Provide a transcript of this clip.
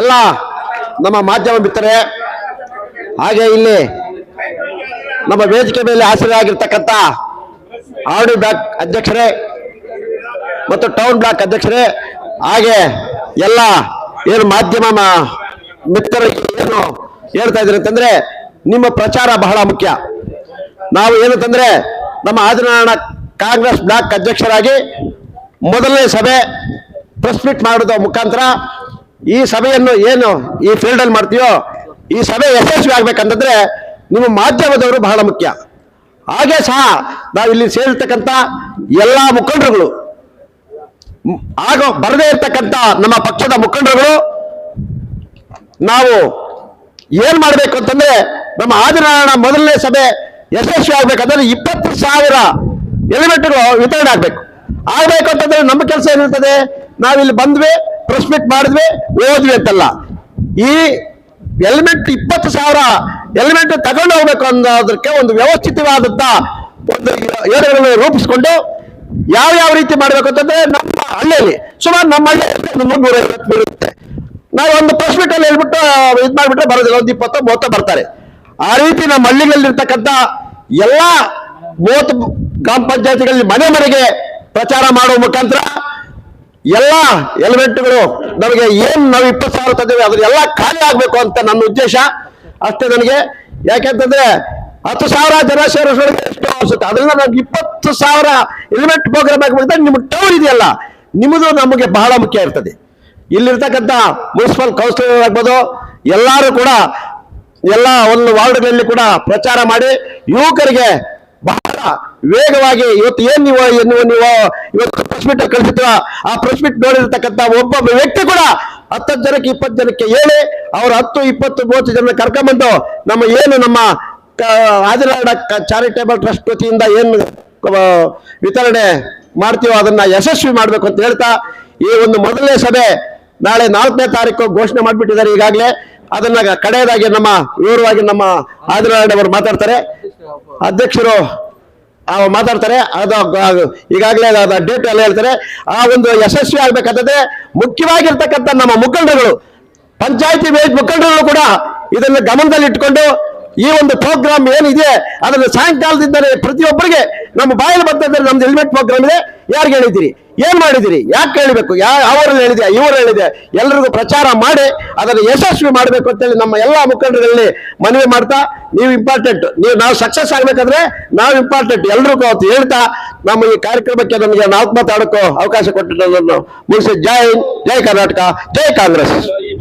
ಎಲ್ಲ ನಮ್ಮ ಮಾಧ್ಯಮ ಬಿತ್ತರೆ ಹಾಗೆ ಇಲ್ಲಿ ನಮ್ಮ ವೇದಿಕೆ ಮೇಲೆ ಹಾಸರಾಗಿರ್ತಕ್ಕಂಥ ಆರ್ಡಿ ಬ್ಲಾಕ್ ಅಧ್ಯಕ್ಷರೇ ಮತ್ತು ಟೌನ್ ಬ್ಲಾಕ್ ಅಧ್ಯಕ್ಷರೇ, ಹಾಗೆ ಎಲ್ಲ ಏನು ಮಾಧ್ಯಮ ಮಿತ್ರರು ಏನು ಹೇಳ್ತಾ ಇದ್ದಾರೆ ಅಂತಂದ್ರೆ, ನಿಮ್ಮ ಪ್ರಚಾರ ಬಹಳ ಮುಖ್ಯ. ನಾವು ಏನಂತಂದ್ರೆ ನಮ್ಮ ಆದಿನಾರಾಯಣ ಕಾಂಗ್ರೆಸ್ ಬ್ಲಾಕ್ ಅಧ್ಯಕ್ಷರಾಗಿ ಮೊದಲನೇ ಸಭೆ ಪ್ರೆಸ್ ಮೀಟ್ ಮುಖಾಂತರ ಈ ಸಭೆಯನ್ನು ಏನು ಈ ಫೀಲ್ಡ್ ಅಲ್ಲಿ ಮಾಡ್ತೀವೋ ಈ ಸಭೆ ಯಶಸ್ವಿ ಆಗ್ಬೇಕಂತಂದ್ರೆ ನಿಮ್ಮ ಮಾಧ್ಯಮದವರು ಬಹಳ ಮುಖ್ಯ. ಹಾಗೆ ಸಹ ನಾವು ಇಲ್ಲಿ ಸೇರಿರ್ತಕ್ಕಂಥ ಎಲ್ಲಾ ಮುಖಂಡರುಗಳು. ಆಗ ಬರದೇ ಇರ್ತಕ್ಕಂಥ ನಮ್ಮ ಪಕ್ಷದ ಮುಖಂಡರುಗಳು ನಾವು ಏನ್ ಮಾಡಬೇಕು ಅಂತಂದ್ರೆ ನಮ್ಮ ಆದಿನಾರಾಯಣ ಮೊದಲನೇ ಸಭೆ ಯಶಸ್ವಿ ಆಗ್ಬೇಕಂದ್ರೆ ಇಪ್ಪತ್ತು ಸಾವಿರ ಎಲಿಮೆಂಟ್ಗಳು ವಿತರಣೆ ಆಗ್ಬೇಕು. ಆಗ್ಬೇಕು ಅಂತಂದ್ರೆ ನಮ್ಮ ಕೆಲಸ ಏನಿರ್ತದೆ? ನಾವಿಲ್ಲಿ ಬಂದ್ವಿ ಪ್ರೆಸ್ ಮೀಟ್ ಮಾಡಿದ್ವಿ, ಓದ್ವಿ ಅಂತಲ್ಲ. ಈ ಎಲಿಮೆಂಟ್ ಇಪ್ಪತ್ತು ಸಾವಿರ ಎಲಿಮೆಂಟ್ ತಗೊಂಡು ಹೋಗ್ಬೇಕು ಅನ್ನೋದಕ್ಕೆ ಒಂದು ವ್ಯವಸ್ಥಿತವಾದಂತ ಒಂದು ಯೋಜನೆಗಳನ್ನು ರೂಪಿಸಿಕೊಂಡು ಯಾವ ಯಾವ ರೀತಿ ಮಾಡ್ಬೇಕು ಅಂತಂದ್ರೆ ನಮ್ಮ ಹಳ್ಳಿಯಲ್ಲಿ, ಸುಮಾರು ನಮ್ಮ ಹಳ್ಳಿಯಲ್ಲಿ ಒಂದು ಮುನ್ನೂರ ಐವತ್ತು ಬೀಳುತ್ತೆ ನಾವು ಒಂದು ಪ್ರೆಸ್ ಮೀಟ್ ಅಲ್ಲಿ ಹೇಳ್ಬಿಟ್ಟು, ಇದು ಮಾಡ್ಬಿಟ್ರೆ ಬರೋದಿಲ್ಲ, ಒಂದು ಇಪ್ಪತ್ತು ಮೂವತ್ತೋ ಬರ್ತಾರೆ. ಆ ರೀತಿ ನಮ್ಮ ಹಳ್ಳಿಗಳಲ್ಲಿರ್ತಕ್ಕಂಥ ಎಲ್ಲ ಮೂವತ್ತು ಗ್ರಾಮ ಪಂಚಾಯತಿಗಳಲ್ಲಿ ಮನೆ ಮನೆಗೆ ಪ್ರಚಾರ ಮಾಡುವ ಮುಖಾಂತರ ಎಲ್ಲ ಎಲಿಮೆಂಟ್ಗಳು ನಮಗೆ ಏನ್ ನಾವು ಇಪ್ಪತ್ತು ಸಾವಿರ ತಂದೇವೆ ಅದ್ರ ಎಲ್ಲ ಖಾಲಿ ಆಗ್ಬೇಕು ಅಂತ ನನ್ನ ಉದ್ದೇಶ. ಅಷ್ಟೇ ನನಗೆ. ಯಾಕೆಂತಂದ್ರೆ ಹತ್ತು ಸಾವಿರ ಜನ ಸೇರಿಸೋರಿಗೆ ಎಷ್ಟು ಅನಿಸುತ್ತೆ. ಅದರಿಂದ ನಮ್ಗೆ ಇಪ್ಪತ್ತು ಸಾವಿರ ಎಲಿಮೆಂಟ್ ಪ್ರೋಗ್ರಾಮ್ ಆಗ್ಬೇಕಂದ್ರೆ ನಿಮ್ಗೆ ಟೌನ್ ಇದೆಯಲ್ಲ, ನಿಮ್ಮದು ನಮಗೆ ಬಹಳ ಮುಖ್ಯ ಇರ್ತದೆ. ಇಲ್ಲಿರ್ತಕ್ಕಂಥ ಮುನ್ಸಿಪಲ್ ಕೌನ್ಸಿಲರ್ ಆಗ್ಬೋದು, ಎಲ್ಲರೂ ಕೂಡ ಎಲ್ಲ ಒಂದು ವಾರ್ಡ್ಗಳಲ್ಲಿ ಕೂಡ ಪ್ರಚಾರ ಮಾಡಿ ಯುವಕರಿಗೆ ಬಹಳ ವೇಗವಾಗಿ ಇವತ್ತು ಏನ್ ನೀವು ನೀವು ನೀವು ಇವತ್ತು ಪ್ರೆಸ್ ಮೀಟ್ ಕಳಿಸಿದ್ರ, ಆ ಪ್ರೆಸ್ ಮೀಟ್ ನೋಡಿರ್ತಕ್ಕಂಥ ಒಬ್ಬ ವ್ಯಕ್ತಿ ಕೂಡ ಹತ್ತತ್ತು ಜನಕ್ಕೆ, ಇಪ್ಪತ್ತು ಜನಕ್ಕೆ ಹೇಳಿ, ಅವ್ರ ಹತ್ತು, ಇಪ್ಪತ್ತು, ಮೂವತ್ತು ಜನ ಕರ್ಕೊಂಡ್ಬಂದು ನಮ್ಮ ಏನು ನಮ್ಮ ಆದಿನಾಡ ಚಾರಿಟೇಬಲ್ ಟ್ರಸ್ಟ್ ವತಿಯಿಂದ ಏನು ವಿತರಣೆ ಮಾಡ್ತೀವೋ ಅದನ್ನ ಯಶಸ್ವಿ ಮಾಡ್ಬೇಕು ಅಂತ ಹೇಳ್ತಾ ಈ ಒಂದು ಮೊದಲನೇ ಸಭೆ ನಾಳೆ ನಾಲ್ಕನೇ ತಾರೀಕು ಘೋಷಣೆ ಮಾಡಿಬಿಟ್ಟಿದ್ದಾರೆ ಈಗಾಗಲೇ. ಅದನ್ನ ಕಡೆಯದಾಗಿ ನಮ್ಮ ವಿವರವಾಗಿ ನಮ್ಮ ಆದಿನಾರಾಯಣ ಅವರು ಮಾತಾಡ್ತಾರೆ. ಅಧ್ಯಕ್ಷರು ಮಾತಾಡ್ತಾರೆ, ಅದು ಈಗಾಗಲೇ ಡೇಟ್ ಎಲ್ಲ ಹೇಳ್ತಾರೆ. ಆ ಒಂದು ಯಶಸ್ವಿ ಆಗ್ಬೇಕಂತಂದ್ರೆ ಮುಖ್ಯವಾಗಿರ್ತಕ್ಕಂಥ ನಮ್ಮ ಮುಖಂಡರುಗಳು, ಪಂಚಾಯತಿ ವೇದ ಮುಖಂಡರುಗಳು ಕೂಡ ಇದನ್ನು ಗಮನದಲ್ಲಿ ಇಟ್ಕೊಂಡು ಈ ಒಂದು ಪ್ರೋಗ್ರಾಮ್ ಏನಿದೆ, ಅದನ್ನು ಸಾಯಂಕಾಲದಿಂದಲೇ ಪ್ರತಿಯೊಬ್ಬರಿಗೆ ನಮ್ಮ ಬಾಯಲ್ಲಿ ಬರ್ತಂದ್ರೆ ನಮ್ದು ಹೆಲ್ಮೆಟ್ ಪ್ರೋಗ್ರಾಮ್ ಇದೆ. ಯಾರಿಗೆ ಹೇಳಿದಿರಿ ಏನ್ ಮಾಡಿದಿರಿ? ಯಾಕೆ ಹೇಳಬೇಕು ಯಾ ಹೇಳಿದೆ ಇವರು ಹೇಳಿದೆ ಎಲ್ರಿಗೂ ಪ್ರಚಾರ ಮಾಡಿ, ಅದನ್ನು ಯಶಸ್ವಿ ಮಾಡಬೇಕು ಅಂತೇಳಿ ನಮ್ಮ ಎಲ್ಲಾ ಮುಖಂಡರಲ್ಲಿ ಮನವಿ ಮಾಡ್ತಾ, ನೀವು ಇಂಪಾರ್ಟೆಂಟ್ ನೀವು, ನಾವು ಸಕ್ಸಸ್ ಆಗ್ಬೇಕಂದ್ರೆ ನಾವು ಇಂಪಾರ್ಟೆಂಟ್ ಎಲ್ರಿಗೂ ಅವತ್ತು ಹೇಳ್ತಾ, ನಮ್ಮ ಈ ಕಾರ್ಯಕ್ರಮಕ್ಕೆ ನಮಗೆ ನಾವು ಮಾತಾಡೋಕ್ಕೂ ಅವಕಾಶ ಕೊಟ್ಟಿರೋದನ್ನು ಮುಗಿಸಿ. ಜೈ ಜೈ ಕರ್ನಾಟಕ, ಜೈ ಕಾಂಗ್ರೆಸ್.